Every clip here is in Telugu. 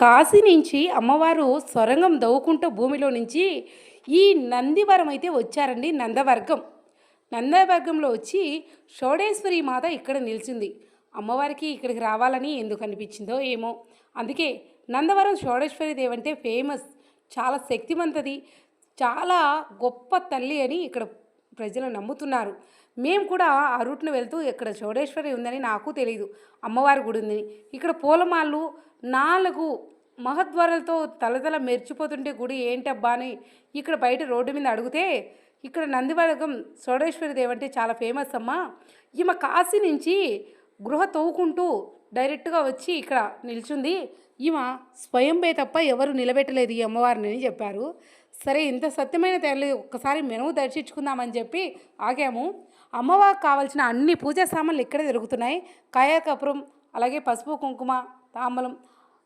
కాశీ నుంచి అమ్మవారు సొరంగం దవ్వుకుంటూ భూమిలో నుంచి ఈ నందివరం అయితే వచ్చారండి నందవర్గం. నందవర్గంలో వచ్చి షోడేశ్వరి మాత ఇక్కడ నిలిచింది. అమ్మవారికి ఇక్కడికి రావాలని ఎందుకు అనిపించిందో ఏమో. అందుకే నందవరం షోడేశ్వరి దేవి అంటే ఫేమస్ చాలా శక్తివంతది చాలా గొప్ప తల్లి అని ఇక్కడ ప్రజలు నమ్ముతున్నారు. మేము కూడా ఆ రూట్ను వెళ్తూ ఇక్కడ చౌడేశ్వరి ఉందని నాకు తెలియదు అమ్మవారి గుడి ఉందని ఇక్కడ పూలమాళ్ళు నాలుగు మహద్వారాలతో తలతల మెరిచిపోతుంటే గుడి ఏంటబ్బా అని ఇక్కడ బయట రోడ్డు మీద అడిగితే ఇక్కడ నందివర్గం సోడేశ్వరి దేవి అంటే చాలా ఫేమస్ అమ్మా. ఈమె కాశీ నుంచి గృహ తవ్వుకుంటూ డైరెక్ట్గా వచ్చి ఇక్కడ నిల్చుంది. ఈమె స్వయంపై తప్ప ఎవరు నిలబెట్టలేదు ఈ అమ్మవారిని అని చెప్పారు. సరే ఇంత సత్యమైన తల్లి ఒక్కసారి మెనువు దర్శించుకుందామని చెప్పి ఆగాము. అమ్మవారికి కావాల్సిన అన్ని పూజా సామాన్లు ఇక్కడే దొరుకుతున్నాయి. కాయ కపురం అలాగే పసుపు కుంకుమ తాంబలం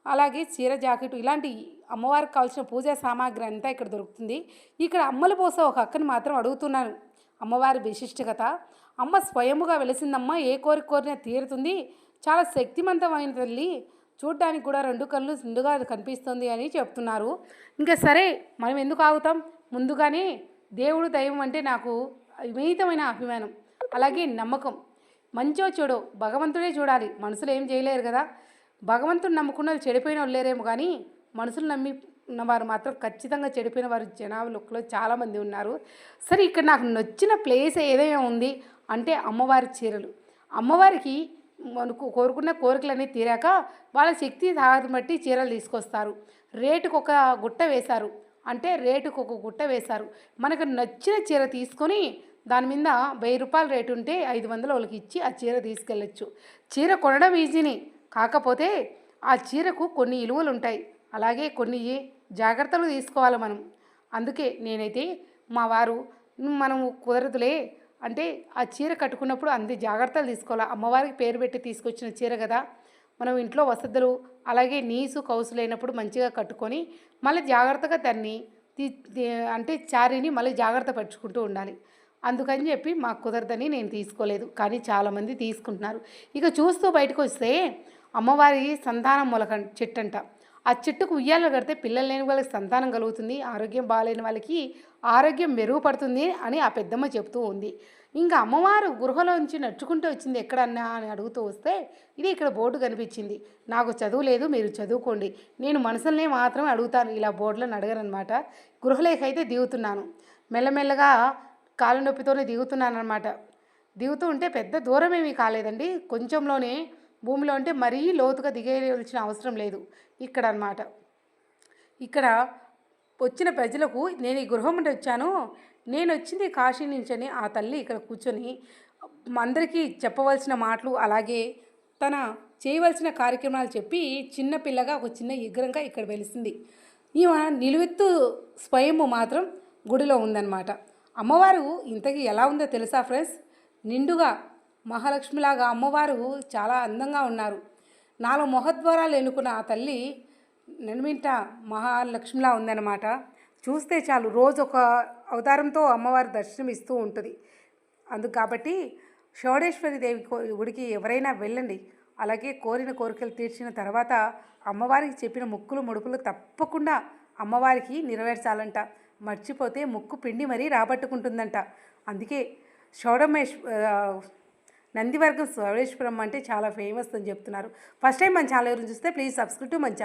అలాగే చీర జాకెట్ ఇలాంటి అమ్మవారికి కావాల్సిన పూజా సామాగ్రి అంతా ఇక్కడ దొరుకుతుంది. ఇక్కడ అమ్మలు పోసే ఒక అక్కని మాత్రం అడుగుతున్నాను. అమ్మవారి విశిష్టత. అమ్మ స్వయముగా వెలిసిందమ్మ ఏ కోరిక కోరినా తీరుతుంది. చాలా శక్తివంతమైన తల్లి. చూడ్డానికి కూడా రెండు కళ్ళు నిండుగా కనిపిస్తుంది అని చెప్తున్నారు. ఇంకా సరే మనం ఎందుకు ఆగుతాం? ముందుగానే దేవుడు దైవం అంటే నాకు వినీతమైన అభిమానం. అలాగే నమ్మకం. మంచో చెడో భగవంతుడే చూడాలి. మనుషులు ఏం చేయలేరు కదా? భగవంతుని నమ్ముకున్న వాళ్ళు చెడిపోయిన వాళ్ళు లేరేమో కానీ మనుషులు నమ్మి ఉన్నవారు మాత్రం ఖచ్చితంగా చెడిపోయిన వారు జనాభాలో చాలామంది ఉన్నారు. సరే ఇక్కడ నాకు నచ్చిన ప్లేస్ ఏదైనా ఉంది అంటే అమ్మవారి చీరలు. అమ్మవారికి మనకు కోరుకున్న కోరికలన్నీ తీరాక వాళ్ళ శక్తి సాగతి బట్టి చీరలు తీసుకొస్తారు. రేటుకు ఒక గుట్ట వేశారు అంటే రేటుకు ఒక గుట్ట వేశారు. మనకు నచ్చిన చీర తీసుకొని దాని మీద వెయ్యి రూపాయల రేటు ఉంటే ఐదు వందలు వాళ్ళకి ఇచ్చి ఆ చీర తీసుకెళ్ళచ్చు. చీర కొనడం ఈజీని కాకపోతే ఆ చీరకు కొన్ని ఇలువలుంటాయి. ఉంటాయి అలాగే కొన్ని జాగ్రత్తలు తీసుకోవాలి మనం. అందుకే నేనైతే మా వారు మనము కుదరదులే. అంటే ఆ చీర కట్టుకున్నప్పుడు అన్ని జాగ్రత్తలు తీసుకోవాలి? అమ్మవారికి పేరు పెట్టి తీసుకొచ్చిన చీర కదా. మనం ఇంట్లో వసతులు అలాగే నీసు కౌసు లేనప్పుడు మంచిగా కట్టుకొని మళ్ళీ జాగ్రత్తగా దాన్ని తీ అంటే చారీని మళ్ళీ జాగ్రత్త పరుచుకుంటూ ఉండాలి. అందుకని చెప్పి మాకు కుదరదని నేను తీసుకోలేదు. కానీ చాలామంది తీసుకుంటున్నారు. ఇక చూస్తూ బయటకు వస్తే అమ్మవారి సంతానం మొలక చెట్టు అంట ఆ చెట్టుకు ఉయ్యాలు కడితే పిల్లలు లేని వాళ్ళకి సంతానం కలుగుతుంది ఆరోగ్యం బాగాలేని వాళ్ళకి ఆరోగ్యం మెరుగుపడుతుంది అని ఆ పెద్దమ్మ చెప్తూ ఉంది. ఇంకా అమ్మవారు గృహలోంచి నడుచుకుంటూ వచ్చింది ఎక్కడన్నా అని అడుగుతూ వస్తే ఇది ఇక్కడ బోర్డు కనిపించింది. నాకు చదువు లేదు మీరు చదువుకోండి. నేను మనసులనే మాత్రమే అడుగుతాను ఇలా బోర్డులను అడగనమాట గృహలేఖైతే దిగుతున్నాను. మెల్లమెల్లగా కాలు నొప్పితోనే దిగుతున్నాను అనమాట దిగుతూ ఉంటే పెద్ద దూరం ఏమీ కాలేదండి. కొంచెంలోనే భూమిలో ఉంటే మరీ లోతుగా దిగేయవలసిన అవసరం లేదు. ఇక్కడ అన్నమాట ఇక్కడ వచ్చిన ప్రజలకు నేను ఈ గృహం నుండి వచ్చాను. నేను వచ్చింది కాశీ నుంచి అని ఆ తల్లి ఇక్కడ కూర్చొని అందరికీ చెప్పవలసిన మాటలు అలాగే తన చేయవలసిన కార్యక్రమాలు చెప్పి చిన్న పిల్లగా ఒక చిన్న విగ్రహంగా ఇక్కడ వెలిసింది. ఈమె నిలువెత్తు స్వయము మాత్రం గుడిలో ఉందన్నమాట అమ్మవారు ఇంతకీ ఎలా ఉందో తెలుసా ఫ్రెండ్స్? నిండుగా మహాలక్ష్మిలాగా అమ్మవారు చాలా అందంగా ఉన్నారు. నాలో మొహద్వారాలు ఎన్నుకున్న ఆ తల్లి నడిమింట మహాలక్ష్మిలా ఉందన్నమాట. చూస్తే చాలు రోజు ఒక అవతారంతో అమ్మవారి దర్శనం ఇస్తూ ఉంటుంది. అందుకు కాబట్టి షోడేశ్వరి దేవి గుడికి ఎవరైనా వెళ్ళండి. అలాగే కోరిన కోరికలు తీర్చిన తర్వాత అమ్మవారికి చెప్పిన ముక్కులు ముడుపులు తప్పకుండా అమ్మవారికి నెరవేర్చాలంట. మర్చిపోతే ముక్కు పిండి మరీ రాబట్టుకుంటుందంట. అందుకే షోడమేశ్వ నందివర్గం సోడేశ్వరం అంటే చాలా ఫేమస్ అని చెప్తున్నారు. ఫస్ట్ టైం మన ఛానల్ గురించి చూస్తే ప్లీజ్ సబ్స్క్రైబ్ టు మన ఛానల్